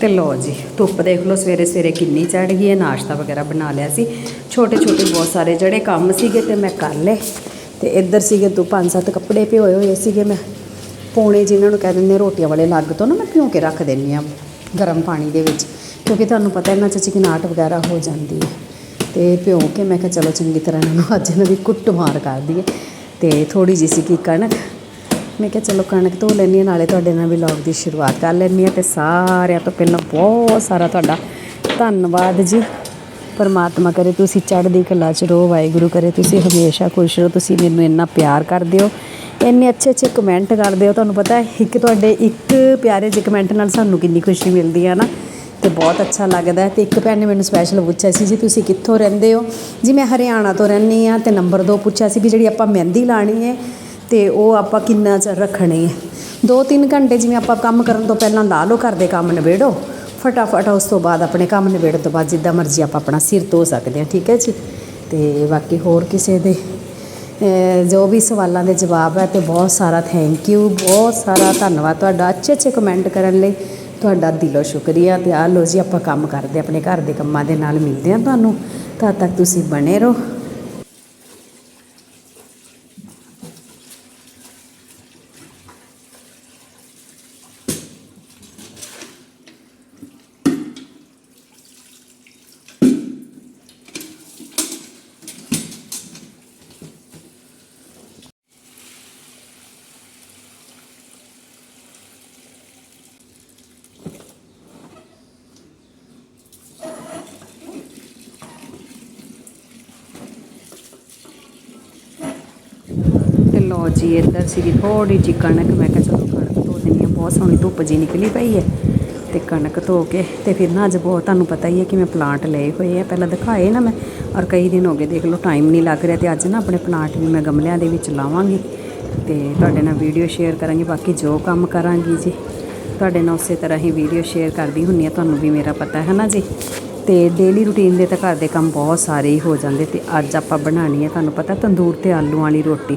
ਤੇ ਲੋ ਜੀ, ਧੁੱਪ ਦੇਖ ਲਓ, ਸਵੇਰੇ ਸਵੇਰੇ ਕਿੰਨੀ ਚੜ ਗਈ ਹੈ, ਨਾਸ਼ਤਾ ਵਗੈਰਾ ਬਣਾ ਲਿਆ ਸੀ। ਛੋਟੇ ਛੋਟੇ ਬਹੁਤ ਸਾਰੇ ਜਿਹੜੇ ਕੰਮ ਸੀਗੇ ਤੇ ਮੈਂ ਕਰ ਲਏ। ਤੇ ਇੱਧਰ ਸੀਗੇ ਦੋ ਪੰਜ ਸੱਤ ਕੱਪੜੇ ਭਿਓਏ ਹੋਏ ਸੀਗੇ ਮੈਂ। ਪੌਣੇ ਜਿਨ੍ਹਾਂ ਨੂੰ ਕਹਿ ਦਿੰਦੇ ਆ, ਰੋਟੀਆਂ ਵਾਲੇ ਲੱਗ ਤੋਂ ਨਾ ਮੈਂ ਭਿਉਂ ਕੇ ਰੱਖ ਦਿੰਦੀ ਆ ਗਰਮ ਪਾਣੀ ਦੇ ਵਿੱਚ। ਕਿਉਂਕਿ ਤੁਹਾਨੂੰ ਪਤਾ ਇਹਨਾਂ 'ਚ ਚਿਕਨਾਟ ਵਗੈਰਾ ਹੋ ਜਾਂਦੀ ਹੈ। ਤੇ ਭਿਉਂ ਕੇ ਮੈਂ ਕਿਹਾ ਚਲੋ ਚੰਗੀ ਤਰ੍ਹਾਂ ਇਹਨਾਂ ਨੂੰ ਅੱਜ ਇਹਨਾਂ ਦੀ ਕੁੱਟ ਮਾਰ ਕਰ ਦਈਏ। ਤੇ ਥੋੜੀ ਜਿਹੀ ਸੀ ਕੀ ਕਣਕ ਮੈਂ ਕਿਹਾ ਚਲੋ ਕਣਕ ਧੋ ਲੈਂਦੀ ਹਾਂ, ਨਾਲੇ ਤੁਹਾਡੇ ਨਾਲ ਵਲੌਗ ਦੀ ਸ਼ੁਰੂਆਤ ਕਰ ਲੈਂਦੀ ਹਾਂ ਤੇ ਸਾਰਿਆਂ ਤੋਂ ਪਹਿਲਾਂ ਬਹੁਤ ਸਾਰਾ ਤੁਹਾਡਾ ਧੰਨਵਾਦ ਜੀ। ਪਰਮਾਤਮਾ ਕਰੇ ਤੁਸੀਂ ਚੜ੍ਹਦੀ ਕਲਾ ਚ ਰਹੋ, ਵਾਹਿਗੁਰੂ ਕਰੇ ਤੁਸੀਂ ਹਮੇਸ਼ਾ ਖੁਸ਼ ਰਹੋ, ਤੁਸੀਂ ਮੈਨੂੰ ਇੰਨਾ ਪਿਆਰ ਕਰਦੇ ਹੋ। ਇੰਨੇ ਅੱਛੇ ਅੱਛੇ ਕਮੈਂਟ ਕਰਦੇ ਹੋ, ਤੁਹਾਨੂੰ ਪਤਾ ਹੈ, ਇੱਕ ਤੁਹਾਡੇ ਇੱਕ ਪਿਆਰੇ ਜਿਹੇ ਕਮੈਂਟ ਨਾਲ ਸਾਨੂੰ ਕਿੰਨੀ ਖੁਸ਼ੀ ਮਿਲਦੀ ਹੈ ਨਾ, ਤੇ ਬਹੁਤ ਅੱਛਾ ਲੱਗਦਾ ਹੈ। ਤੇ ਇੱਕ ਭੈਣ ਨੇ ਮੈਨੂੰ ਸਪੈਸ਼ਲ ਪੁੱਛਿਆ ਸੀ, ਜੀ ਤੁਸੀਂ ਕਿੱਥੋਂ ਰਹਿੰਦੇ ਹੋ? ਜੀ ਮੈਂ ਹਰਿਆਣਾ ਤੋਂ ਰਹਿੰਦੀ ਆ ਤੇ ਨੰਬਰ 2 ਪੁੱਛਿਆ ਸੀ ਵੀ ਜਿਹੜੀ ਆਪਾਂ ਮਹਿੰਦੀ ਲਾਣੀ ਹੈ ਤੇ ਉਹ ਆਪਾਂ ਕਿੰਨਾ ਚਿਰ ਰੱਖਣੀ ਹੈ 2-3 ਘੰਟੇ ਜਿਵੇਂ ਆਪਾਂ ਕੰਮ ਕਰਨ ਤੋਂ ਪਹਿਲਾਂ ਲਾ ਲਓ, ਘਰ ਦੇ ਕੰਮ ਨਿਬੇੜੋ। ਫਟਾਫਟ ਉਸ ਤੋਂ ਬਾਅਦ ਆਪਣੇ ਕੰਮ ਨਿਬੇੜਨ ਤੋਂ ਬਾਅਦ ਜਿੱਦਾਂ ਮਰਜ਼ੀ ਆਪਾਂ ਆਪਣਾ ਸਿਰ ਧੋ ਸਕਦੇ ਹਾਂ, ਠੀਕ ਹੈ ਜੀ? ਤੇ ਬਾਕੀ ਹੋਰ ਕਿਸੇ ਦੇ ਜੋ ਵੀ ਸਵਾਲਾਂ ਦੇ ਜਵਾਬ ਹੈ ਤੇ ਬਹੁਤ ਸਾਰਾ ਥੈਂਕ ਯੂ ਬਹੁਤ ਸਾਰਾ ਧੰਨਵਾਦ ਤੁਹਾਡਾ। ਅੱਛੇ ਅੱਛੇ ਕਮੈਂਟ ਕਰਨ ਲਈ ਤੁਹਾਡਾ ਦਿਲੋਂ ਸ਼ੁਕਰੀਆ ਤੇ ਆ ਲੋ ਜੀ, ਆਪਾਂ ਕੰਮ ਕਰਦੇ ਆਪਣੇ ਘਰ ਦੇ ਕੰਮਾਂ ਦੇ ਨਾਲ, ਮਿਲਦੇ ਹਾਂ ਤੁਹਾਨੂੰ। ਤਦ ਤੱਕ ਤੁਸੀਂ ਬਣੇ ਰਹੋ। ਤੇ ਜੀ, ਇੱਧਰ ਸੀਗੀ ਥੋੜੀ ਜਿਹੀ ਕਣਕ। ਮੈਂ ਕਿਹਾ ਚਲੋ ਕਣਕ ਧੋ ਦਿੰਦੀ ਹਾਂ, ਬਹੁਤ ਸੋਹਣੀ ਧੁੱਪ ਜੀ ਨਿਕਲੀ ਪਈ ਹੈ। ਤੇ ਕਣਕ ਧੋ ਕੇ, ਤੇ ਫਿਰ ਨਾ ਅੱਜ ਬਹੁਤ ਤੁਹਾਨੂੰ ਪਤਾ ਹੀ ਹੈ ਕਿ ਮੈਂ ਪਲਾਂਟ ਲਏ ਹੋਏ ਆ। ਪਹਿਲਾਂ ਦਿਖਾਏ ਨਾ ਮੈਂ, ਔਰ ਕਈ ਦਿਨ ਹੋ ਗਏ ਦੇਖ ਲਓ ਟਾਈਮ ਨਹੀਂ ਲੱਗ ਰਿਹਾ ਤੇ ਅੱਜ ਨਾ ਆਪਣੇ ਪਲਾਂਟ ਵੀ ਮੈਂ ਗਮਲਿਆਂ ਦੇ ਵਿੱਚ ਲਾਵਾਂਗੀ। ਤੇ ਤੁਹਾਡੇ ਨਾਲ ਵੀਡੀਓ ਸ਼ੇਅਰ ਕਰਾਂਗੀ, ਬਾਕੀ ਜੋ ਕੰਮ ਕਰਾਂਗੀ ਜੀ, ਤੁਹਾਡੇ ਨਾਲ ਉਸੇ ਤਰ੍ਹਾਂ ਹੀ ਵੀਡੀਓ ਸ਼ੇਅਰ ਕਰਦੀ ਹੁੰਨੀ ਆ ਤੁਹਾਨੂੰ ਵੀ ਮੇਰਾ ਪਤਾ ਹੈ ਨਾ ਜੀ। ਤੇ ਡੇਲੀ ਰੂਟੀਨ ਦੇ ਤਾਂ ਘਰ ਦੇ ਕੰਮ ਬਹੁਤ ਸਾਰੇ ਹੀ ਹੋ ਜਾਂਦੇ ਤੇ ਅੱਜ ਆਪਾਂ ਬਣਾਉਣੀ ਹੈ, ਤੁਹਾਨੂੰ ਪਤਾ ਤੰਦੂਰ ਤੇ ਆਲੂ ਵਾਲੀ ਰੋਟੀ।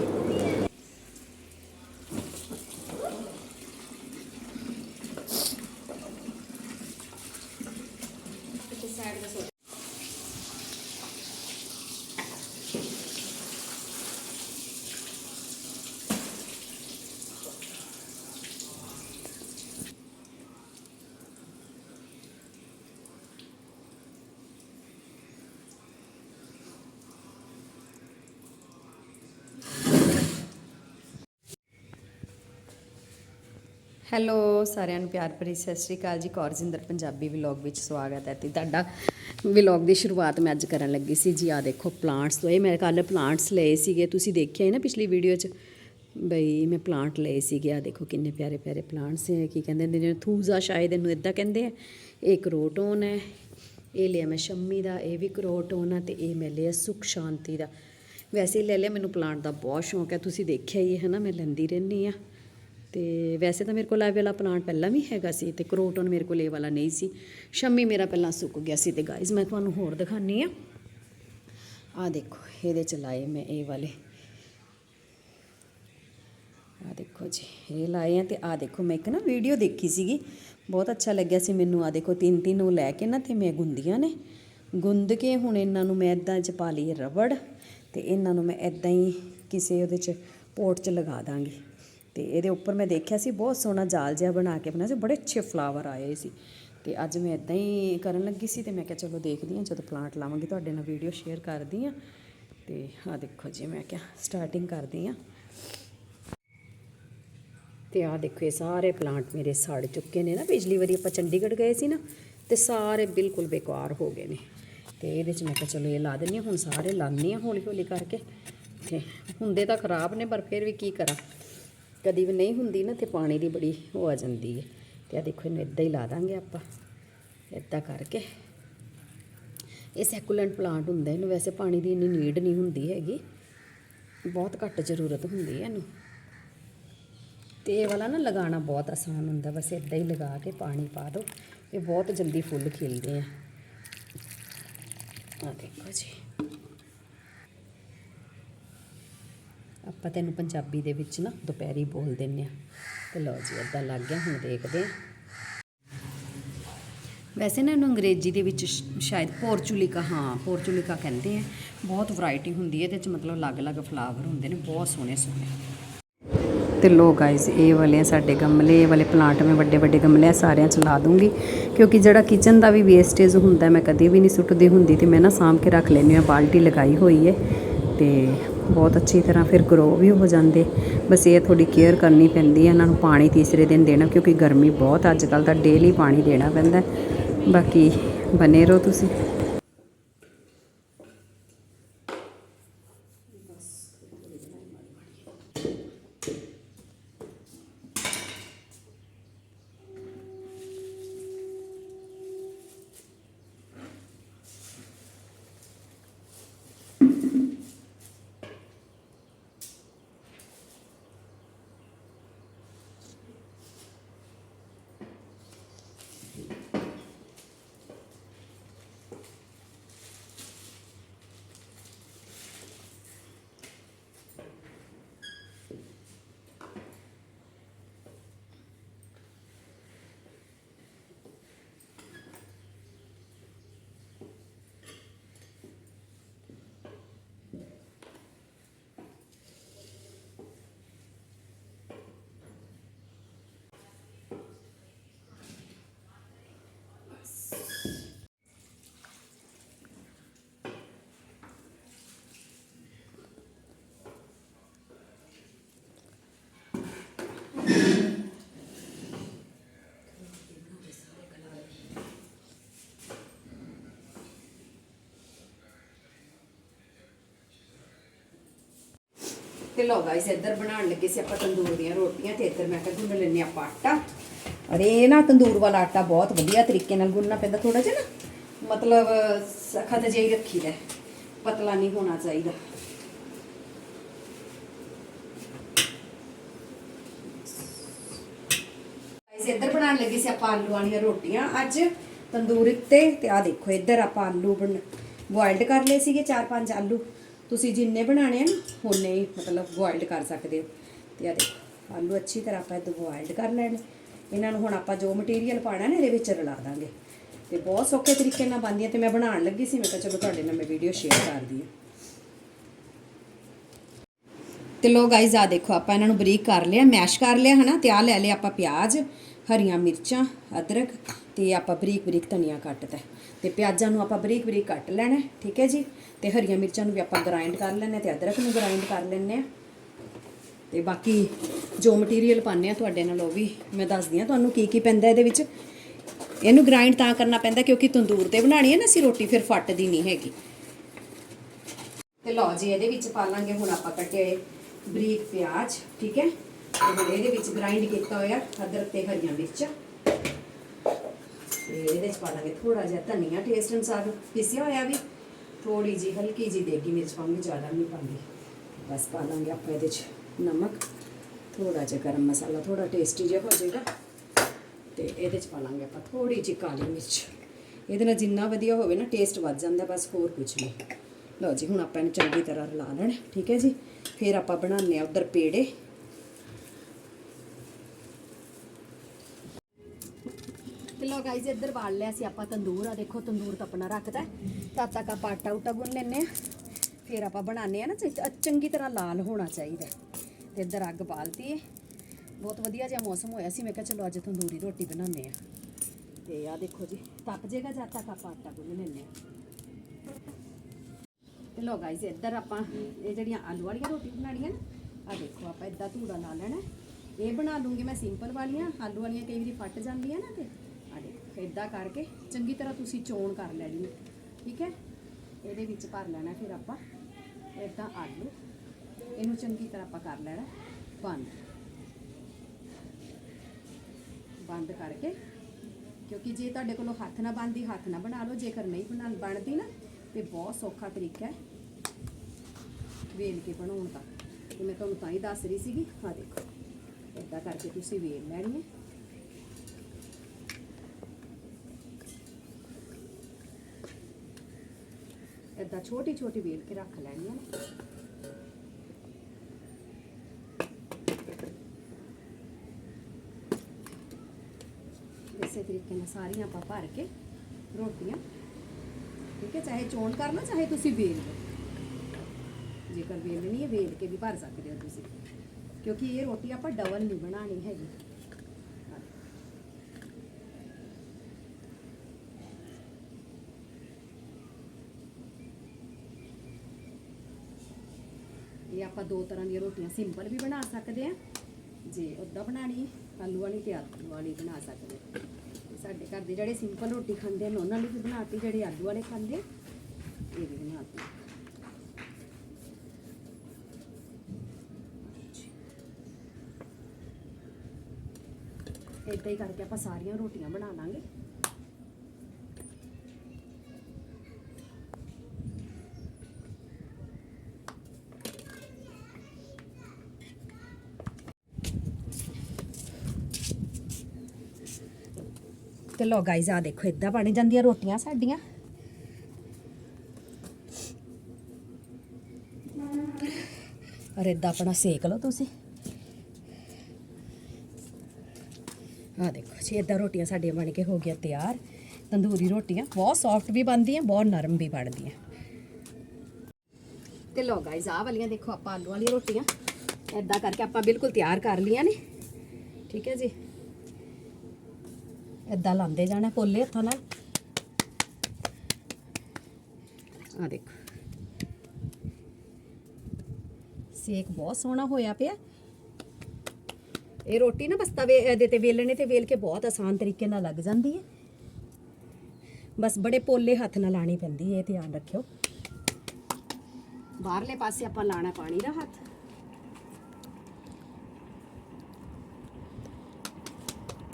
ਹੈਲੋ, ਸਾਰਿਆਂ ਨੂੰ ਪਿਆਰ ਭਰੀ ਸਤਿ ਸ਼੍ਰੀ ਅਕਾਲ ਜੀ। ਕੌਰਜਿੰਦਰ ਪੰਜਾਬੀ ਵਲੌਗ ਵਿੱਚ ਸਵਾਗਤ ਹੈ ਤੇ ਤੁਹਾਡਾ ਵਲੌਗ ਦੀ ਸ਼ੁਰੂਆਤ ਮੈਂ ਅੱਜ ਕਰਨ ਲੱਗੀ ਸੀ। ਜੀ ਆ ਦੇਖੋ ਪਲਾਂਟਸ ਤੋਂ। ਇਹ ਮੇਰੇ ਕੱਲ ਪਲਾਂਟਸ ਲਏ ਸੀਗੇ। ਤੁਸੀਂ ਦੇਖਿਆ ਹੀ ਨਾ ਪਿਛਲੀ ਵੀਡੀਓ 'ਚ? ਬਈ, ਮੈਂ ਪਲਾਂਟ ਲਏ ਸੀਗੇ। ਆ ਦੇਖੋ, ਕਿੰਨੇ ਪਿਆਰੇ ਪਿਆਰੇ ਪਲਾਂਟਸ ਹੈ ਕੀ ਕਹਿੰਦੇ ਨੇ ਥੂਜ਼ਾ ਸ਼ਾਇਦ ਇਹਨੂੰ ਇਦਾਂ ਕਹਿੰਦੇ ਆ। ਇਹ ਕਰੋਟੋਨ ਹੈ। ਇਹ ਲਿਆ ਮੈਂ ਸ਼ੰਮੀ ਦਾ, ਇਹ ਵੀ ਕਰੋਟੋਨ ਆ ਤੇ ਇਹ ਮੈਂ ਲਿਆ ਸੁਖ ਸ਼ਾਂਤੀ ਦਾ। ਵੈਸੇ ਹੀ ਲੈ ਲਿਆ, ਮੈਨੂੰ ਪਲਾਂਟ ਦਾ ਬਹੁਤ ਸ਼ੌਂਕ ਹੈ। ਤੁਸੀਂ ਦੇਖਿਆ ਹੀ ਹੈ ਨਾ, ਮੈਂ ਲੈਂਦੀ ਰਹਿੰਦੀ ਆ ਤੇ ਵੈਸੇ ਤਾਂ ਮੇਰੇ ਕੋਲ ਇਹ ਵਾਲਾ ਪਲਾਂਟ ਪਹਿਲਾਂ ਵੀ ਹੈਗਾ ਸੀ ਤੇ ਕਰੋਟਨ ਮੇਰੇ ਕੋਲ ਇਹ ਵਾਲਾ ਨਹੀਂ ਸੀ। ਸ਼ੰਮੀ ਮੇਰਾ ਪਹਿਲਾਂ ਸੁੱਕ ਗਿਆ ਸੀ ਤੇ ਗਾਇਜ਼ ਮੈਂ ਤੁਹਾਨੂੰ ਹੋਰ ਦਿਖਾਨੀ ਆ ਆ ਦੇਖੋ, ਇਹਦੇ ਚ ਲਾਏ ਮੈਂ ਇਹ ਵਾਲੇ। ਆ ਦੇਖੋ ਜੀ, ਇਹ ਲਾਏ ਆ ਤੇ ਆ ਦੇਖੋ, ਮੈਂ ਇੱਕ ਨਾ ਵੀਡੀਓ ਦੇਖੀ ਸੀਗੀ। ਬਹੁਤ ਅੱਛਾ ਲੱਗਿਆ ਸੀ ਮੈਨੂੰ। ਆ ਦੇਖੋ, ਤਿੰਨ ਤਿੰਨ ਨੂੰ ਲੈ ਕੇ ਨਾ ਤੇ ਮੈਂ ਗੁੰਦੀਆਂ ਨੇ। ਗੁੰਦ ਕੇ ਹੁਣ ਇਹਨਾਂ ਨੂੰ ਮੈਂ ਇਦਾਂ ਚ ਪਾ ਲਈ ਰਬੜ ਤੇ ਇਹਨਾਂ ਨੂੰ ਮੈਂ ਇਦਾਂ ਹੀ ਕਿਸੇ ਉਹਦੇ ਚ ਪੋਟ ਚ ਲਗਾ ਦਾਂਗੀ। ਤੇ ਇਹਦੇ ਉੱਪਰ ਮੈਂ ਦੇਖਿਆ ਸੀ, ਬਹੁਤ ਸੋਹਣਾ ਜਾਲ ਜਿਹਾ ਬਣਾ ਕੇ ਬਣਾਇਆ ਸੀ, ਬੜੇ ਅੱਛੇ ਫਲਾਵਰ ਆਏ ਸੀ। ਤੇ ਅੱਜ ਮੈਂ ਇਦਾਂ ਹੀ ਕਰਨ ਲੱਗੀ ਸੀ ਤੇ ਮੈਂ ਕਿਹਾ ਚਲੋ ਦੇਖਦੀ ਹਾਂ, ਜਦੋਂ ਪਲਾਂਟ ਲਾਵਾਂਗੀ ਤੁਹਾਡੇ ਨਾਲ ਵੀਡੀਓ ਸ਼ੇਅਰ ਕਰਦੀ ਹਾਂ। ਤੇ ਆ ਦੇਖੋ ਜੀ, ਮੈਂ ਕਿਹਾ ਸਟਾਰਟਿੰਗ ਕਰਦੀ ਹਾਂ। ਤੇ ਆ ਦੇਖੋ, ਇਹ ਸਾਰੇ ਪਲਾਂਟ ਮੇਰੇ ਸੜ ਚੁੱਕੇ ਨੇ ਨਾ। ਪਿਛਲੀ ਵਾਰੀ ਆਪਾਂ ਚੰਡੀਗੜ੍ਹ ਗਏ ਸੀ ਨਾ, ਤੇ ਸਾਰੇ ਬਿਲਕੁਲ ਬੇਕਾਰ ਹੋ ਗਏ ਨੇ। ਤੇ ਇਹਦੇ ਚ ਮੈਂ ਕਿਹਾ ਚਲੋ ਇਹ ਲਾ ਦਿੰਨੀ ਹਾਂ, ਹੁਣ ਸਾਰੇ ਲਾਉਂਦੀ ਹਾਂ ਹੌਲੀ ਹੌਲੀ ਕਰਕੇ। ਤੇ ਹੁੰਦੇ ਤਾਂ ਖਰਾਬ ਨੇ, ਪਰ ਫਿਰ ਵੀ ਕੀ ਕਰਾਂ? ਕਦੀ ਵੀ ਨਹੀਂ ਹੁੰਦੀ ਨਾ, ਤੇ ਪਾਣੀ ਦੀ ਬੜੀ ਹੋ ਆ ਜਾਂਦੀ ਹੈ। ਤੇ ਆ ਦੇਖੋ, ਇਹਨੂੰ ਇਦਾਂ ਹੀ ਲਾ ਦਾਂਗੇ ਆਪਾਂ। ਇਦਾਂ ਕਰਕੇ। ਇਹ ਸੈਕੂਲੈਂਟ ਪਲਾਂਟ ਹੁੰਦਾ ਇਹਨੂੰ, ਵੈਸੇ ਪਾਣੀ ਦੀ ਇੰਨੀ ਨੀਡ ਨਹੀਂ ਹੁੰਦੀ ਹੈਗੀ। ਬਹੁਤ ਘੱਟ ਜ਼ਰੂਰਤ ਹੁੰਦੀ ਹੈ ਇਹਨੂੰ। ਤੇ ਇਹ ਵਾਲਾ ਨਾ ਲਗਾਉਣਾ ਬਹੁਤ ਆਸਾਨ ਹੁੰਦਾ, ਬਸ ਇਦਾਂ ਹੀ ਲਗਾ ਕੇ ਪਾਣੀ ਪਾ ਦਿਓ ਇਹ ਬਹੁਤ ਜਲਦੀ ਫੁੱਲ ਖਿਲਦੇ ਆ। ਆ ਦੇਖੋ ਜੀ। ਆਪਾਂ ਤੈਨੂੰ ਪੰਜਾਬੀ ਦੇ ਵਿੱਚ ਨਾ ਦੁਪਹਿਰੀ ਬੋਲ ਦਿੰਨੇ ਆ ਤੇ ਲਓ ਜੀ ਅੱਧਾ ਲੱਗ ਗਿਆ, ਹੁਣ ਦੇਖਦੇ ਆ ਵੈਸੇ ਨਾ ਇਹਨੂੰ ਅੰਗਰੇਜ਼ੀ ਦੇ ਵਿੱਚ ਸ਼ਾਇਦ ਪੋਰਚੂਲਿਕਾ, ਹਾਂ, ਪੋਰਚੂਲਿਕਾ ਕਹਿੰਦੇ ਆ। ਬਹੁਤ ਵੈਰਾਈਟੀ ਹੁੰਦੀ ਹੈ, ਇਹਦੇ 'ਚ ਮਤਲਬ ਅਲੱਗ-ਅਲੱਗ ਫਲਾਵਰ ਹੁੰਦੇ ਨੇ, ਬਹੁਤ ਸੋਹਣੇ ਸੋਹਣੇ ਤੇ ਲੋ ਗਾਇਸ ਇਹ ਵਾਲੇ ਸਾਡੇ ਗਮਲੇ, ਇਹ ਵਾਲੇ ਪਲਾਂਟ ਮੈਂ ਵੱਡੇ ਵੱਡੇ ਗਮਲੇ ਸਾਰਿਆਂ ਚ ਲਾ ਦੂੰਗੀ। ਕਿਉਂਕਿ ਜਿਹੜਾ ਕਿਚਨ ਦਾ ਵੀ ਵੇਸਟੇਜ ਹੁੰਦਾ, ਮੈਂ ਕਦੇ ਵੀ ਨਹੀਂ ਸੁੱਟਦੀ ਹੁੰਦੀ, ਤੇ ਮੈਂ ਨਾ ਸਾਂਭ ਕੇ ਰੱਖ ਲੈਂਦੀ ਹਾਂ, ਬਾਲਟੀ ਲਗਾਈ ਹੋਈ ਹੈ। ਤੇ ਬਹੁਤ ਅੱਛੀ ਤਰ੍ਹਾਂ ਫਿਰ ਗਰੋ ਵੀ ਹੋ ਜਾਂਦੇ। ਬਸ ਇਹ ਥੋੜੀ ਕੇਅਰ ਕਰਨੀ ਪੈਂਦੀ ਹੈ, ਇਹਨਾਂ ਨੂੰ ਪਾਣੀ ਤੀਸਰੇ ਦਿਨ ਦੇਣਾ, ਕਿਉਂਕਿ ਗਰਮੀ ਬਹੁਤ ਅੱਜ ਕੱਲ ਤਾਂ ਡੇਲੀ ਪਾਣੀ ਦੇਣਾ ਪੈਂਦਾ। ਬਾਕੀ ਬਨੇ ਰਹੋ ਤੁਸੀਂ। ਤੇ ਲੋ ਗਾਇਸ ਇੱਧਰ ਬਣਾਉਣ ਲੱਗੇ ਸੀ ਆਪਾਂ ਤੰਦੂਰ ਦੀਆਂ ਰੋਟੀਆਂ ਤੇ ਇੱਧਰ ਮੈਂ ਕਿਹਾ ਗੁੰਨ ਲੈਣੇ ਆਪਾਂ ਆਟਾ। ਅਰੇ ਇਹ ਨਾ ਤੰਦੂਰ ਵਾਲਾ ਆਟਾ ਬਹੁਤ ਵਧੀਆ ਤਰੀਕੇ ਨਾਲ ਗੁੰਨਣਾ ਪੈਂਦਾ ਥੋੜਾ ਜਿਹਾ ਨਾ। ਮਤਲਬ ਸਖਤ ਜਿਹਾ ਹੀ ਰੱਖੀਦਾ ਪਤਲਾ ਨਹੀਂ ਹੋਣਾ ਚਾਹੀਦਾ। ਗਾਇਸ ਇੱਧਰ ਬਣਾਉਣ ਲੱਗੇ ਸੀ ਆਪਾਂ ਆਲੂ ਵਾਲੀਆਂ ਰੋਟੀਆਂ ਅੱਜ ਤੰਦੂਰ ਉੱਤੇ। ਤੇ ਆ ਦੇਖੋ, ਇੱਧਰ ਆਪਾਂ ਆਲੂ ਬਣ ਬੋਇਲਡ ਕਰ ਲਏ ਸੀਗੇ ਚਾਰ ਪੰਜ ਆਲੂ। ਤੁਸੀਂ ਜਿੰਨੇ ਬਣਾਣੇ ਆ ਨਾ, ਉਨੇ ਹੀ ਮਤਲਬ ਬੋਇਲਡ ਕਰ ਸਕਦੇ ਹੋ। ਤੇ ਆ ਦੇਖੋ, ਆਲੂ ਅੱਛੀ ਤਰ੍ਹਾਂ ਆਪਾਂ ਇਹ ਬੋਇਲਡ ਕਰ ਲੈਣੇ। ਇਹਨਾਂ ਨੂੰ ਹੁਣ ਆਪਾਂ ਜੋ ਮਟੀਰੀਅਲ ਪਾਣਾ ਨਾ, ਇਹਦੇ ਵਿੱਚ ਰਲਾ ਦਾਂਗੇ। ਤੇ ਬਹੁਤ ਸੌਖੇ ਤਰੀਕੇ ਨਾਲ ਬਣਦੀਆਂ ਤੇ ਮੈਂ ਬਣਾਉਣ ਲੱਗੀ ਸੀ, ਮੈਂ ਕਿਹਾ ਚਲੋ ਤੁਹਾਡੇ ਨਾਲ ਮੈਂ ਵੀਡੀਓ ਸ਼ੇਅਰ ਕਰਦੀ ਹਾਂ। ਤੇ ਲੋ ਗਾਈਜ਼ ਆ ਦੇਖੋ, ਆਪਾਂ ਇਹਨਾਂ ਨੂੰ ਬਰੀਕ ਕਰ ਲਿਆ ਮੈਸ਼ ਕਰ ਲਿਆ, ਹਨਾ? ਤੇ ਆ ਲੈ ਲਿਆ ਆਪਾਂ ਪਿਆਜ਼, ਹਰੀਆਂ ਮਿਰਚਾਂ, ਅਦਰਕ, ਤੇ ਆਪਾਂ ਬਰੀਕ ਬਰੀਕ ਧਨੀਆ ਕੱਟਤਾ। ਤੇ ਪਿਆਜ਼ਾਂ ਨੂੰ ਆਪਾਂ ਬਰੀਕ ਬਰੀਕ ਕੱਟ ਲੈਣਾ, ਠੀਕ ਹੈ ਜੀ? ਤੇ ਹਰੀਆਂ ਮਿਰਚਾਂ ਨੂੰ ਵੀ ਆਪਾਂ ਗ੍ਰਾਈਂਡ ਕਰ ਲੈਣਾ ਤੇ ਅਦਰਕ ਨੂੰ ਗ੍ਰਾਈਂਡ ਕਰ ਲੈਣੇ ਆ ਤੇ ਬਾਕੀ ਜੋ ਮਟੀਰੀਅਲ ਪਾਣੇ ਆ ਤੁਹਾਡੇ ਨਾਲ ਉਹ ਵੀ ਮੈਂ ਦੱਸਦੀ ਆ ਤੁਹਾਨੂੰ ਕੀ ਕੀ ਪੈਂਦਾ ਇਹਦੇ ਵਿੱਚ। ਇਹਨੂੰ ਗ੍ਰਾਈਂਡ ਤਾਂ ਕਰਨਾ ਪੈਂਦਾ ਕਿਉਂਕਿ ਤੰਦੂਰ ਤੇ ਬਣਾਣੀ ਹੈ ਨਾ ਅਸੀਂ ਰੋਟੀ, ਫਿਰ ਫੱਟਦੀ ਨਹੀਂ ਹੈਗੀ। ਤੇ ਲਓ ਜੀ, ਇਹਦੇ ਵਿੱਚ ਪਾ ਲਾਂਗੇ ਹੁਣ ਆਪਾਂ ਕੱਟੇ ਬਰੀਕ ਪਿਆਜ਼, ਠੀਕ ਹੈ? ਤੇ ਹੁਣ ਇਹਦੇ ਵਿੱਚ ਗ੍ਰਾਈਂਡ ਕੀਤਾ ਹੋਇਆ ਅਦਰਕ ਤੇ ਹਰੀਆਂ ਮਿਰਚਾਂ। ਤੇ ਇਹਦੇ 'ਚ ਪਾ ਲਾਂਗੇ ਥੋੜਾ ਜਿਹਾ ਧਨੀਆ ਟੇਸਟ ਅਨੁਸਾਰ ਪਿਸਿਆ ਹੋਇਆ ਵੀ ਥੋੜੀ ਜੀ ਹਲਕੀ ਜੀ ਦੇਗੀ ਮਿਰਚ ਪਾਉਂਗੀ ਜ਼ਿਆਦਾ ਨਹੀਂ ਪਾਉਂਗੀ ਬਸ ਪਾ ਲਾਂਗੇ ਆਪਾਂ ਇਹਦੇ 'ਚ ਨਮਕ ਥੋੜਾ ਜਿਹਾ ਗਰਮ ਮਸਾਲਾ ਥੋੜਾ ਟੇਸਟੀ ਜਿਹਾ ਹੋ ਜਾਏਗਾ। ਤੇ ਇਹਦੇ ਚ ਪਾ ਲਾਂਗੇ ਆਪਾਂ ਥੋੜੀ ਜਿਹੀ ਕਾਲੀ ਮਿਰਚ। ਇਹਦੇ ਨਾਲ ਜਿੰਨਾ ਵਧੀਆ ਹੋਵੇ ਨਾ ਟੇਸਟ ਵੱਧ ਜਾਂਦਾ, ਬਸ ਹੋਰ ਕੁਝ ਨਹੀਂ। ਲਓ ਜੀ, ਹੁਣ ਆਪਾਂ ਇਹਨੂੰ ਚੰਗੀ ਤਰ੍ਹਾਂ ਰਲਾ ਲੈਣਾ, ਠੀਕ ਹੈ ਜੀ? ਫਿਰ ਆਪਾਂ ਬਣਾਉਂਦੇ ਆ ਉਧਰ ਪੇੜੇ। ਤੇ ਲੋ ਇੱਧਰ ਬਾਲ ਲਿਆ ਸੀ ਆਪਾਂ ਤੰਦੂਰ। ਆ ਦੇਖੋ, ਤੰਦੂਰ ਤਾਂ ਰੱਖਦਾ ਹੈ। ਤਦ ਤੱਕ ਆਪਾਂ ਆਟਾ ਉਟਾ ਗੁੰਨ ਲੈਨੇ ਆ ਫਿਰ ਆਪਾਂ ਬਣਾਉਂਦੇ ਆ ਨਾ ਚ- ਚੰਗੀ ਤਰ੍ਹਾਂ ਲਾਲ ਹੋਣਾ ਚਾਹੀਦਾ ਤੇ ਇੱਧਰ ਅੱਗ ਬਾਲਤੀ ਹੈ। ਬਹੁਤ ਵਧੀਆ ਜਿਹਾ ਮੌਸਮ ਹੋਇਆ ਸੀ। ਮੈਂ ਕਿਹਾ ਚਲੋ ਅੱਜ ਤੰਦੂਰੀ ਰੋਟੀ ਬਣਾਉਂਦੇ ਆ ਤੇ ਆ ਦੇਖੋ ਜੀ, ਤਪ ਜੇਗਾ ਜਦ ਤੱਕ ਆਪਾਂ ਆਟਾ ਗੁੰਨ ਲੈਨੇ ਆ ਤੇ ਲੋ ਗਾਈਜ਼ ਇੱਧਰ ਆਪਾਂ ਇਹ ਜਿਹੜੀਆਂ ਆਲੂ ਵਾਲੀਆਂ ਰੋਟੀ ਬਣਾਉਣੀਆਂ ਨਾ ਆ ਦੇਖੋ ਆਪਾਂ ਇਦਾਂ ਧੂੜਾ ਲਾ ਲੈਣਾ ਇਹ ਬਣਾ ਲੂੰਗੀ ਮੈਂ ਸਿੰਪਲ ਵਾਲੀਆਂ। ਆਲੂ ਵਾਲੀਆਂ ਕਈ ਵਾਰੀ ਫਟ ਜਾਂਦੀਆਂ ਨਾ ਤੇ ਇਦਾਂ ਕਰਕੇ ਚੰਗੀ ਤਰ੍ਹਾਂ ਤੁਸੀਂ ਚੋਣ ਕਰ ਲੈਣੀ ਹੈ, ਠੀਕ ਹੈ? ਇਹਦੇ ਵਿੱਚ ਭਰ ਲੈਣਾ ਫਿਰ ਆਪਾਂ। ਇਦਾਂ ਆਲੂ। ਇਹਨੂੰ ਚੰਗੀ ਤਰ੍ਹਾਂ ਆਪਾਂ ਕਰ ਲੈਣਾ। ਬੰਦ। ਬੰਦ ਕਰਕੇ। ਕਿਉਂਕਿ ਜੇ ਤੁਹਾਡੇ ਕੋਲੋਂ ਹੱਥ ਨਾ ਬੰਦੀ ਹੱਥ ਨਾ ਬਣਾ ਲਓ। ਜੇਕਰ ਨਹੀਂ ਬਣਾ ਬਣਦੀ ਨਾ ਤੇ ਬਹੁਤ ਸੌਖਾ ਤਰੀਕਾ ਹੈ। ਵੇਲ ਕੇ ਬਣਾਉਣ ਦਾ। ਤੇ ਮੈਂ ਤੁਹਾਨੂੰ ਤਾਂ ਹੀ ਦੱਸ ਰਹੀ ਸੀਗੀ। ਆ ਦੇਖੋ। ਇਦਾਂ ਕਰਕੇ ਤੁਸੀਂ ਵੇਲ ਲੈਣੀ ਹੈ। ਇਦਾਂ ਛੋਟੀ ਛੋਟੀ ਵੇਲ ਕੇ ਰੱਖ ਲੈਣੀਆਂ ਹੈ ਇਸੇ ਤਰੀਕੇ ਨਾਲ ਸਾਰੀਆਂ ਆਪਾਂ ਭਰ ਕੇ ਰੋਟੀਆਂ, ਠੀਕ ਹੈ, ਚਾਹੇ ਚੋਣ ਕਰ ਲਓ ਚਾਹੇ ਤੁਸੀਂ ਵੇਲ ਲਓ ਜੇਕਰ ਵੇਲਣੀ ਹੈ, ਵੇਲ ਕੇ ਵੀ ਭਰ ਸਕਦੇ ਹੋ ਤੁਸੀਂ। ਕਿਉਂਕਿ ਇਹ ਰੋਟੀ ਆਪਾਂ ਡਬਲ ਨਹੀਂ ਬਣਾਣੀ ਹੈਗੀ। ਇਹ ਆਪਾਂ ਦੋ ਤਰ੍ਹਾਂ ਦੀਆਂ ਰੋਟੀਆਂ ਸਿੰਪਲ ਵੀ ਬਣਾ ਸਕਦੇ ਆ। ਜੇ ਉੱਦਾਂ ਬਣਾਣੀ ਆਲੂ ਵਾਲੀ ਤੇ ਆਲੂ ਵਾਲੀ ਬਣਾ ਸਕਦੇ ਸਾਡੇ ਘਰ ਦੇ ਜਿਹੜੇ ਸਿੰਪਲ ਰੋਟੀ ਖਾਂਦੇ ਨੇ, ਉਹਨਾਂ ਲਈ ਵੀ ਬਣਾਤੀ ਜਿਹੜੇ ਆਲੂ ਵਾਲੇ ਖਾਂਦੇ ਇਹ ਵੀ ਬਣਾਤੀ। ਏਦਾਂ ਹੀ ਕਰਕੇ ਆਪਾਂ ਸਾਰੀਆਂ ਰੋਟੀਆਂ ਬਣਾ ਲਾਂਗੇ। ਤੇ ਲੋ ਗਾਈਜ਼ ਆ ਦੇਖੋ, ਇਦਾਂ ਬਣ ਜਾਂਦੀਆਂ ਰੋਟੀਆਂ ਸਾਡੀਆਂ। ਔਰ ਇਦਾਂ ਆਪਣਾ ਸੇਕ ਲਓ ਤੁਸੀਂ। ਆ ਦੇਖੋ, ਜੀ ਇਦਾਂ ਰੋਟੀਆਂ ਸਾਡੀਆਂ ਬਣ ਕੇ ਹੋ ਗਿਆ ਤਿਆਰ। ਤੰਦੂਰੀ ਰੋਟੀਆਂ, ਬਹੁਤ ਸੌਫਟ ਵੀ ਬਣਦੀਆਂ, ਬਹੁਤ ਨਰਮ ਵੀ ਬਣਦੀਆਂ। ਤੇ ਲੋ ਗਾਈਜ਼ ਆ ਵਾਲੀਆਂ ਦੇਖੋ ਆਪਾਂ ਆਲੂ ਵਾਲੀਆਂ ਰੋਟੀਆਂ। ਇਦਾਂ ਕਰਕੇ ਆਪਾਂ ਬਿਲਕੁਲ ਤਿਆਰ ਕਰ ਲੀਆਂ ਨੇ। ਠੀਕ ਹੈ ਜੀ? ਇਦਾਂ ਲਾਉਂਦੇ ਜਾਣਾ ਪੋਲੇ ਹੱਥਾਂ ਨਾਲ। ਆ ਦੇਖੋ। ਸੇਕ ਬਹੁਤ ਸੋਹਣਾ ਹੋਇਆ ਪਿਆ। ਇਹ ਰੋਟੀ ਨਾ ਬਸ ਤਵੇ ਇਹਦੇ ਤੇ ਵੇਲਣੇ ਤੇ ਵੇਲ ਕੇ ਬਹੁਤ ਆਸਾਨ ਤਰੀਕੇ ਨਾਲ ਲੱਗ ਜਾਂਦੀ ਹੈ। ਬਸ ਬੜੇ ਪੋਲੇ ਹੱਥ ਨਾਲ ਲਾਣੀ ਪੈਂਦੀ ਹੈ, ਇਹ ਧਿਆਨ ਰੱਖਿਓ। ਬਾਹਰਲੇ ਪਾਸੇ ਆਪਾਂ ਲਾਣਾ ਪਾਣੀ ਦਾ ਹੱਥ।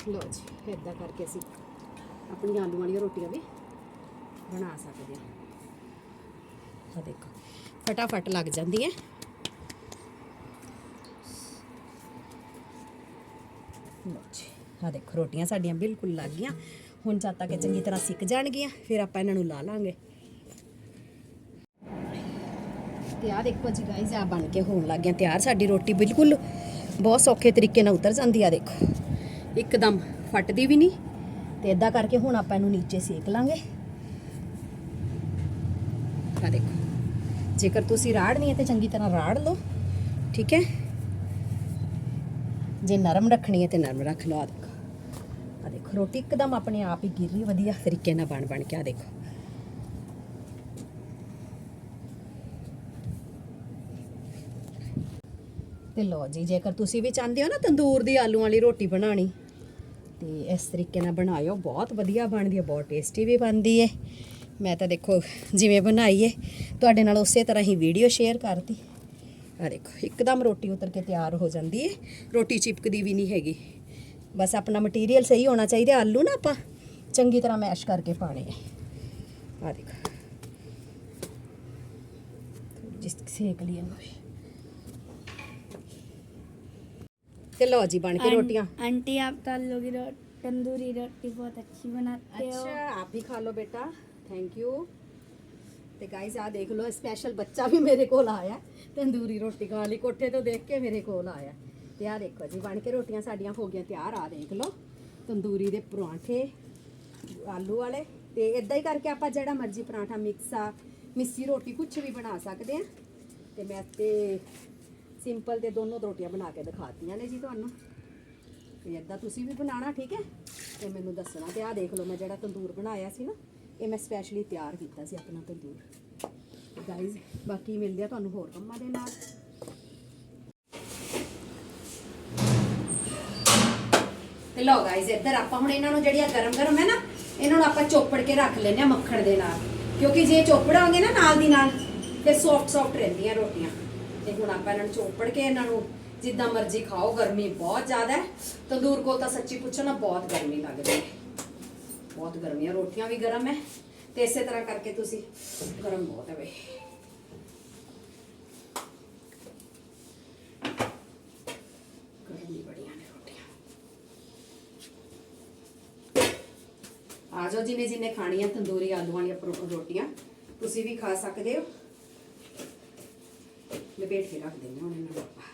ਲੋ ਜੀ ਇਦਾਂ ਕਰਕੇ ਅਸੀਂ ਆਪਣੀਆਂ ਆਲੂ ਵਾਲੀਆਂ ਰੋਟੀਆਂ ਵੀ ਬਣਾ ਸਕਦੇ ਹਾਂ। ਆ ਦੇਖੋ, ਫਟਾਫਟ ਲੱਗ ਜਾਂਦੀਆਂ। ਲੋ ਜੀ ਆ ਦੇਖੋ, ਰੋਟੀਆਂ ਸਾਡੀਆਂ ਬਿਲਕੁਲ ਲੱਗ ਗਈਆਂ। ਹੁਣ ਜਦ ਤੱਕ ਇਹ ਚੰਗੀ ਤਰ੍ਹਾਂ ਸਿੱਕ ਜਾਣਗੀਆਂ, ਫਿਰ ਆਪਾਂ ਇਹਨਾਂ ਨੂੰ ਲਾ ਲਾਂਗੇ। ਤੇ ਆ ਦੇਖੋ ਜੀ ਗਾਈਜ਼ ਆ ਬਣ ਕੇ ਹੋਣ ਲੱਗ ਗਿਆ ਤਿਆਰ। ਸਾਡੀ ਰੋਟੀ ਬਿਲਕੁਲ ਬਹੁਤ ਸੌਖੇ ਤਰੀਕੇ ਨਾਲ ਉਤਰ ਜਾਂਦੀ ਆ, ਦੇਖੋ। ਇੱਕਦਮ ਫਟਦੀ ਵੀ ਨਹੀਂ ਤੇ ਇਦਾਂ ਕਰਕੇ ਹੁਣ ਆਪਾਂ ਇਹਨੂੰ ਨੀਚੇ ਸੇਕ ਲਾਂਗੇ। ਆ ਦੇਖੋ, ਜੇਕਰ ਤੁਸੀਂ ਰਾੜਨੀ ਹੈ ਤੇ ਚੰਗੀ ਤਰ੍ਹਾਂ ਰਾੜ ਲਓ, ਠੀਕ ਹੈ? ਜੇ ਨਰਮ ਰੱਖਣੀ ਹੈ ਤੇ ਨਰਮ ਰੱਖ ਲਓ ਆ ਦੇਖੋ। ਆ ਦੇਖੋ, ਰੋਟੀ ਇੱਕਦਮ ਆਪਣੇ ਆਪ ਹੀ ਗਿਰ ਰਹੀ, ਵਧੀਆ ਤਰੀਕੇ ਨਾਲ ਬਣ ਬਣ ਕੇ ਆ ਦੇਖੋ। ਤੇ ਲੋ ਜੀ, ਜੇਕਰ ਤੁਸੀਂ ਵੀ ਚਾਹੁੰਦੇ ਹੋ ਨਾ ਤੰਦੂਰ ਦੀ ਆਲੂ ਵਾਲੀ ਰੋਟੀ ਬਣਾਣੀ ਤੇ ਇਸ ਤਰੀਕੇ ਨਾਲ ਬਣਾਇਓ। ਬਹੁਤ ਵਧੀਆ ਬਣਦੀ ਹੈ, ਬਹੁਤ ਟੇਸਟੀ ਵੀ ਬਣਦੀ ਹੈ। ਮੈਂ ਤਾਂ ਦੇਖੋ ਜਿਵੇਂ ਬਣਾਈ ਹੈ। ਤੁਹਾਡੇ ਨਾਲ ਉਸੇ ਤਰ੍ਹਾਂ ਹੀ ਵੀਡੀਓ ਸ਼ੇਅਰ ਕਰਤੀ ਆ ਦੇਖੋ, ਇੱਕਦਮ ਰੋਟੀ ਉਤਰ ਕੇ ਤਿਆਰ ਹੋ ਜਾਂਦੀ ਹੈ। ਰੋਟੀ ਚਿਪਕਦੀ ਵੀ ਨਹੀਂ ਹੈਗੀ। ਬਸ ਆਪਣਾ ਮਟੀਰੀਅਲ ਸਹੀ ਹੋਣਾ ਚਾਹੀਦਾ, ਆਲੂ ਨਾ ਆਪਾਂ ਚੰਗੀ ਤਰ੍ਹਾਂ ਮੈਸ਼ ਕਰਕੇ ਪਾਣੇ ਆ। ਆ ਦੇਖੋ। ਜਿਸ ਸੇਕ ਲਈ ਇਹਨੂੰ। ਤੇ ਲਓ ਜੀ ਬਣ ਕੇ आं- ਰੋਟੀਆਂ आंटी आप तो आलू की रो- तंदूरी रोटी बहुत अच्छी बनाते हो ਅੱਛਾ ਆਪ ਵੀ ਖਾ ਲਓ ਬੇਟਾ ਥੈਂਕ ਯੂ ਤੇ ਗਾਇਸ ਆ ਦੇਖ ਲਓ ਸਪੈਸ਼ਲ ਬੱਚਾ ਵੀ ਮੇਰੇ ਕੋਲ ਆਇਆ ਤੰਦੂਰੀ ਰੋਟੀ ਖਾਣ ਲਈ ਕੋਠੇ ਤੋਂ ਦੇਖ ਕੇ ਮੇਰੇ ਕੋਲ ਆਇਆ ਤੇ ਆ ਦੇਖੋ ਜੀ ਬਣ ਕੇ ਰੋਟੀਆਂ ਸਾਡੀਆਂ ਹੋ ਗਈਆਂ ਤਿਆਰ ਆ ਦੇਖ ਲਓ ਤੰਦੂਰੀ ਦੇ ਪਰੌਂਠੇ ਆਲੂ ਵਾਲੇ ਤੇ ਇਦਾਂ ਹੀ ਕਰਕੇ ਆਪਾਂ ਜਿਹੜਾ ਮਰਜ਼ੀ ਪਰਾਂਠਾ ਮਿਕਸ ਆ ਮਿੱਸੀ ਰੋਟੀ ਕੁਝ ਵੀ ਬਣਾ ਸਕਦੇ ਆ ਤੇ ਮੈਂ ਤੇ ਸਿੰਪਲ ਤੇ ਦੋਨੋਂ ਰੋਟੀਆਂ ਬਣਾ ਕੇ ਦਿਖਾਤੀਆਂ ਨੇ ਜੀ ਤੁਹਾਨੂੰ। ਤੇ ਇਦਾਂ ਤੁਸੀਂ ਵੀ ਬਣਾਉਣਾ, ਠੀਕ ਹੈ? ਤੇ ਮੈਨੂੰ ਦੱਸਣਾ ਤੇ ਆਹ ਦੇਖ ਲਓ ਮੈਂ ਜਿਹੜਾ ਤੰਦੂਰ ਬਣਾਇਆ ਸੀ ਨਾ, ਇਹ ਮੈਂ ਸਪੈਸ਼ਲੀ ਤਿਆਰ ਕੀਤਾ ਸੀ ਆਪਣਾ ਤੰਦੂਰ। ਗਾਇਜ਼ ਬਾਕੀ ਮਿਲਦੇ ਆ ਤੁਹਾਨੂੰ ਹੋਰ ਕੰਮਾਂ ਦੇ ਨਾਲ। ਤੇ ਲਓ ਗਾਇਜ਼ ਇੱਧਰ ਆਪਾਂ ਹੁਣ ਇਹਨਾਂ ਨੂੰ ਜਿਹੜੀਆਂ ਗਰਮ ਗਰਮ ਹੈ ਨਾ, ਇਹਨਾਂ ਨੂੰ ਆਪਾਂ ਚੋਪੜ ਕੇ ਰੱਖ ਲੈਂਦੇ ਆ ਮੱਖਣ ਦੇ ਨਾਲ। ਕਿਉਂਕਿ ਜੇ ਚੋਪੜਾਂਗੇ ਨਾ ਨਾਲ ਦੀ ਨਾਲ, ਫਿਰ ਸੌਫਟ ਸੌਫਟ ਰਹਿੰਦੀਆਂ ਰੋਟੀਆਂ। ਤੇ ਹੁਣ ਆਪਾਂ ਇਹਨਾਂ ਨੂੰ ਚੋਪੜ ਕੇ ਇਹਨਾਂ ਨੂੰ ਜਿੱਦਾਂ ਮਰਜ਼ੀ ਖਾਓ, ਗਰਮੀ ਬਹੁਤ ਜ਼ਿਆਦਾ ਹੈ। ਤੰਦੂਰ ਕੋਲ ਤਾਂ ਸੱਚੀ ਪੁੱਛੋ ਨਾ, ਬਹੁਤ ਗਰਮੀ ਲੱਗਦੀ ਹੈ। ਬਹੁਤ ਗਰਮੀ ਹੈ, ਰੋਟੀਆਂ ਵੀ ਗਰਮ ਹੈ। ਤੇ ਇਸੇ ਤਰ੍ਹਾਂ ਕਰਕੇ ਤੁਸੀਂ ਗਰਮ ਬਹੁਤ ਹੈ ਵੇ ਗਰਮੀ ਬੜੀਆਂ ਨੇ ਰੋਟੀਆਂ। ਆ ਜਾਓ ਜਿਨੇ ਜਿਨੇ ਖਾਣੀਆਂ ਤੰਦੂਰੀ ਆਲੂਆਂ ਦੀਆਂ ਰੋਟੀਆਂ, ਤੁਸੀਂ ਵੀ ਖਾ ਸਕਦੇ ਹੋ। ਲਪੇਟ ਕੇ ਰੱਖ ਦਿੰਦੇ ਹਾਂ ਹੁਣ ਨੂੰ ਆਪਾਂ।